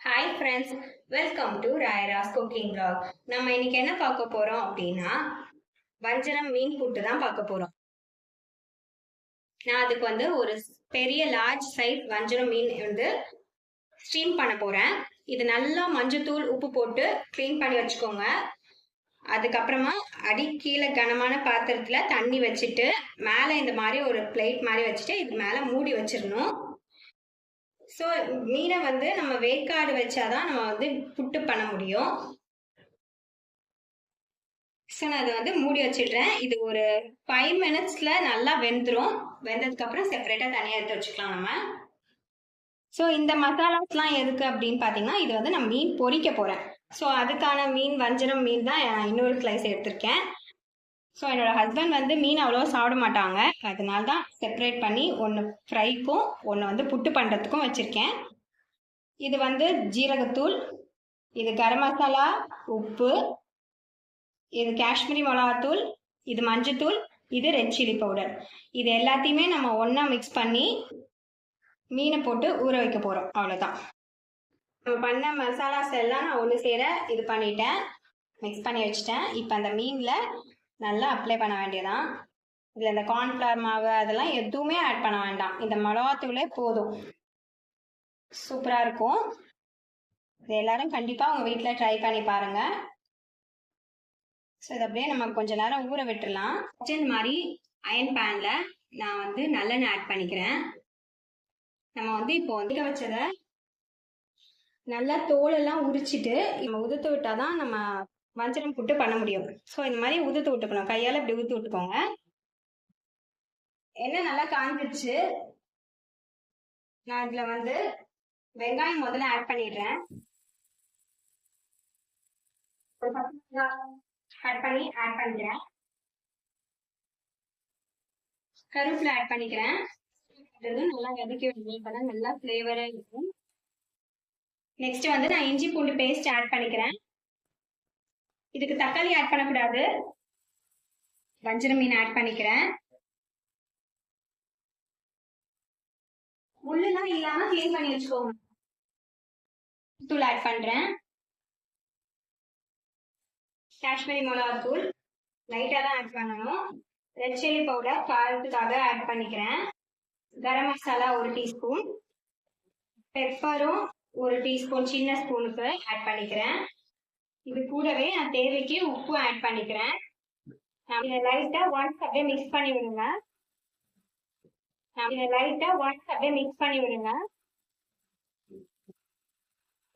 Hi friends welcome to Rayaras cooking blog நம்ம இன்னைக்கு என்ன பார்க்க போறோம் அப்படின்னா வஞ்சரம் மீன் புட்டு தான் பார்க்க போறோம். நான் அதுக்கு வந்து ஒரு பெரிய லார்ஜ் சைஸ் வஞ்சரம் மீன் வந்து ஸ்டீம் பண்ண போறேன். இது நல்லா மஞ்சத்தூள் உப்பு போட்டு க்ளீன் பண்ணி வச்சுக்கோங்க. அதுக்கப்புறமா அடி கீழே கனமான பாத்திரத்துல தண்ணி வச்சுட்டு மேலே இந்த மாதிரி ஒரு பிளேட் மாதிரி வச்சுட்டு இது மேலே மூடி வச்சிடணும். ஸோ மீனை வந்து நம்ம வேக்காடு வச்சாதான் நம்ம வந்து புட்டு பண்ண முடியும். ஸோ நான் அதை வந்து மூடி வச்சிடுறேன். இது ஒரு ஃபைவ் மினிட்ஸில் நல்லா வெந்துடும் வெந்ததுக்கப்புறம் செப்பரேட்டாக தனியாக எடுத்து வச்சுக்கலாம் நம்ம. ஸோ இந்த மசாலாஸ்லாம் எதுக்கு அப்படின்னு பார்த்தீங்கன்னா இது வந்து நான் மீன் பொறிக்க போகிறேன் ஸோ அதுக்கான மீன் வஞ்சரம் மீன் தான் இன்னொரு ஸ்லைஸ் எடுத்திருக்கேன். ஸோ என்னோட ஹஸ்பண்ட் வந்து மீன் அவ்வளோ சாப்பிட மாட்டாங்க. அதனால தான் செப்பரேட் பண்ணி ஒன்று ஃப்ரைக்கும் ஒன்று வந்து புட்டு பண்ணுறதுக்கும் வச்சுருக்கேன். இது வந்து ஜீரகத்தூள் இது கரம் மசாலா உப்பு இது காஷ்மீரி மிளகாத்தூள் இது மஞ்சத்தூள் இது ரெட் சில்லி பவுடர் இது எல்லாத்தையுமே நம்ம ஒன்றா மிக்ஸ் பண்ணி மீனை போட்டு ஊற வைக்க போகிறோம் அவ்வளோதான் நம்ம பண்ண மசாலாஸ் எல்லாம் நான் ஒன்று சேர இது பண்ணிட்டேன். மிக்ஸ் பண்ணி வச்சுட்டேன். இப்போ அந்த மீனில் நல்லா அப்ளை பண்ண வேண்டியதான் இதில் இந்த கார்ன்ஃப்ளவர் மாவு அதெல்லாம் எதுவுமே ஆட் பண்ண வேண்டாம். இந்த மிளகாத்தூளே போதும். சூப்பராக இருக்கும். இது எல்லாரும் கண்டிப்பாக உங்கள் வீட்டில் ட்ரை பண்ணி பாருங்கள் ஸோ இது அப்படியே நம்ம கொஞ்ச நேரம் ஊற விட்டுடலாம். இந்த மாதிரி அயன் பேனில் நான் வந்து நல்லெண்ணெய் ஆட் பண்ணிக்கிறேன். நம்ம வந்து இப்போ வந்து வச்சதை நல்லா தோலெல்லாம் உரிச்சிட்டு நம்ம உதுத்து விட்டாதான் நம்ம வஞ்சரம் புட்டு பண்ண முடியும். ஸோ இந்த மாதிரி உதுத்து விட்டுக்கணும். கையால் இப்படி ஊற்றி விட்டுக்கோங்க. எண்ணெய் நல்லா காஞ்சிருச்சு. நான் இதில் வந்து வெங்காயம் முதல்ல ஆட் பண்ணிடுறேன். கட் பண்ணி ஆட் பண்ணிக்கிறேன். கருவேப்பிலை ஆட் பண்ணிக்கிறேன். இது நல்லா வதக்கி விடுங்க இப்பதான் நல்லா ஃப்ளேவராக இருக்கும். நெக்ஸ்ட் வந்து நான் இஞ்சி பூண்டு பேஸ்ட் ஆட் பண்ணிக்கிறேன். இதுக்கு தக்காளி ஆட் பண்ணக்கூடாது. வஞ்சர மீன் ஆட் பண்ணிக்கிறேன். முள்ளுலாம் இல்லாம க்ளீன் பண்ணி வச்சுக்கோங்க. தூள் ஆட் பண்றேன். காஷ்மீரி மிளகா தூள் லைட்டா தான் ஆட் பண்ணணும். ரெட் சில்லி பவுடர் காரத்துக்காக ஆட் பண்ணிக்கிறேன். கரம் மசாலா ஒரு டீஸ்பூன் பெப்பரும் ஒரு டீஸ்பூன் சின்ன ஸ்பூனுக்கு ஆட் பண்ணிக்கிறேன். இது கூடவே நான் தேவைக்கு உப்பு ஆட் பண்ணிக்கிறேன். இதை லைட்டா ஒன்ஸ் அப்படியே மிக்ஸ் பண்ணி விடுங்க. இதை லைட்டா ஒன்ஸ் அப்படியே மிக்ஸ் பண்ணி விடுங்க.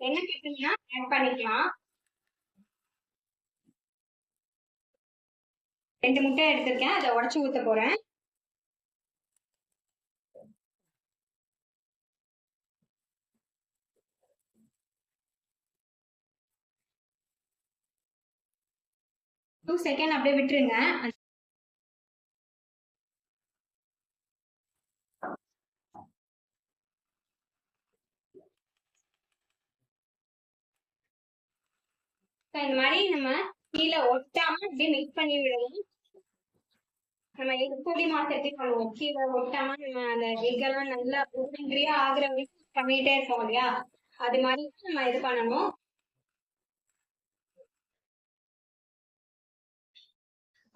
என்ன கேட்டீங்கன்னா ஆட் பண்ணிக்கலாம். ரெண்டு முட்டை எடுத்திருக்கேன். அதை உடச்சி ஊற்ற போறேன். டூ செகண்ட் அப்படியே விட்டுருங்க. இந்த மாதிரி நம்ம கீழே ஒட்டாம அப்படியே மிக்ஸ் பண்ணி விடணும் நம்ம எக் பொடி மாசம் எப்படி பண்ணுவோம்? கீழே ஒட்டாம நம்ம அந்த எக் எல்லாம் நல்லா உருங்கிரியா ஆகுற வரைக்கும் பண்ணிட்டே இருக்கோம் இல்லையா? அது மாதிரி நம்ம இது பண்ணணும்.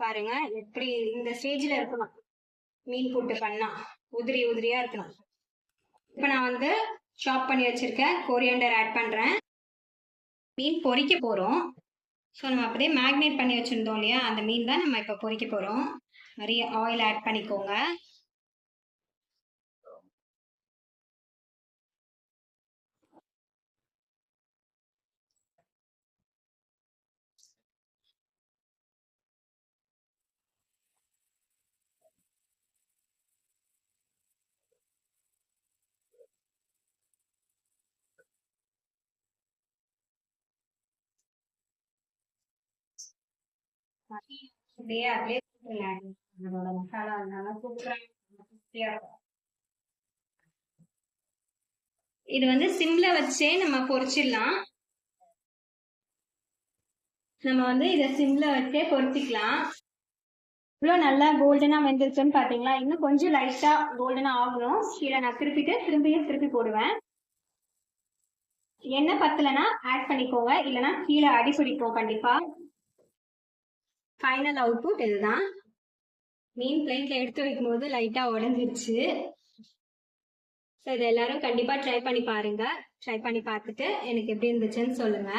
பாருங்க எப்படி இந்த ஸ்டேஜ்ல இருக்கணும். மீன் போட்டு பண்ணா உதிரி உதிரியா இருக்கணும். இப்ப நான் வந்து சாப் பண்ணி வச்சிருக்கேன் கொரியண்டர் ஆட் பண்றேன். மீன் பொறிக்க போறோம். ஸோ நம்ம அப்படியே மேக்னேட் பண்ணி வச்சுருந்தோம் இல்லையா? அந்த மீன் தான் நம்ம இப்போ பொறிக்க போகிறோம் நிறைய ஆயில் ஆட் பண்ணிக்கோங்க. அப்படியே அதோட மசாலா நல்லா சூப்பரா இது வந்து சிம்ல வச்சே நம்ம பொரிச்சிடலாம் நம்ம வந்து இதை சிம்ல வச்சே பொரிச்சிக்கலாம் இவ்வளோ நல்லா கோல்டனா வெந்துருச்சுன்னு பாத்தீங்களா? இன்னும் கொஞ்சம் லைட்டா கோல்டனா ஆகணும். கீழே நான் திருப்பிட்டு திரும்பியும் திருப்பி போடுவேன். எண்ணெய் பத்தலைன்னா ஆட் பண்ணிக்கோங்க. இல்லைன்னா கீழே அடி பிடிக்கும் கண்டிப்பா. ஃபைனல் அவுட்புட் இதுதான். மீன் பிளேட்ல எடுத்து வைக்கும்போது லைட்டா உடஞ்சிருச்சு. ஸோ இது எல்லாரும் கண்டிப்பா ட்ரை பண்ணி பாருங்க. ட்ரை பண்ணி பார்த்துட்டு எனக்கு எப்படி இருந்துச்சுன்னு சொல்லுங்க.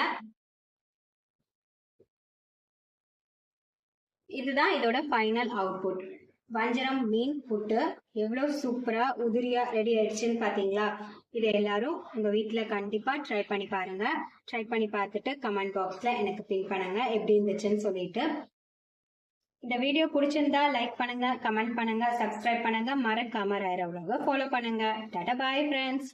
இதுதான் இதோட ஃபைனல் அவுட்புட் வஞ்சரம் மீன் புட்டு எவ்வளோ சூப்பரா உதிரியா ரெடி ஆயிடுச்சுன்னு பாத்தீங்களா? இதை எல்லாரும் உங்க வீட்டில் கண்டிப்பா ட்ரை பண்ணி பாருங்க. ட்ரை பண்ணி பார்த்துட்டு கமெண்ட் பாக்ஸ்ல எனக்கு பின் பண்ணுங்க. எப்படி இருந்துச்சுன்னு சொல்லிட்டு. இந்த வீடியோ பிடிச்சிருந்தா லைக் பண்ணுங்க கமெண்ட் பண்ணுங்க சப்ஸ்கிரைப் பண்ணுங்க. மறக்காம ரேரவங்க ஃபாலோ பண்ணுங்க. Tata bye friends